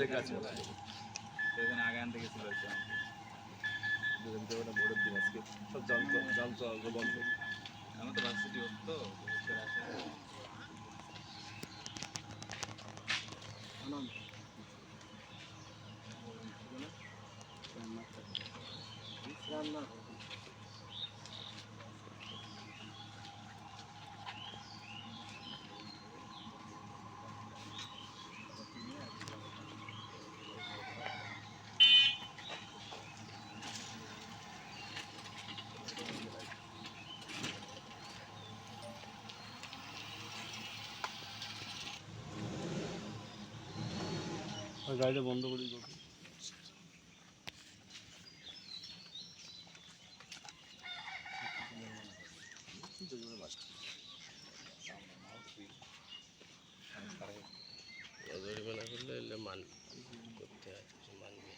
দেখে আছে সেদিন আগে আনতে গেছিল হচ্ছে ওটা ভোরের দিন সব জাল জাল চলাচল বন্ধ। আমার তো ভার্সিটি হতো সেটা গাড়িটা বন্ধ করে দিই জরিমানা করলে এলে মান করতে হয় মানবে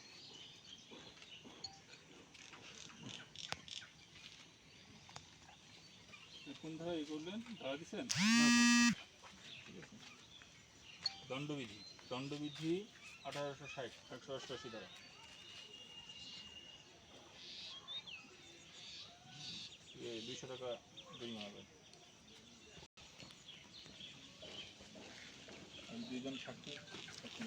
কোন ধারা ই করলেন? ধারা দিচ্ছেন দণ্ডবিধি। দণ্ডবিধি আঠারোশো ষাট একশো অষ্টআশি টাকা দুইশো টাকা জরিমানা হবে দুইজন সাক্ষী সাক্ষী।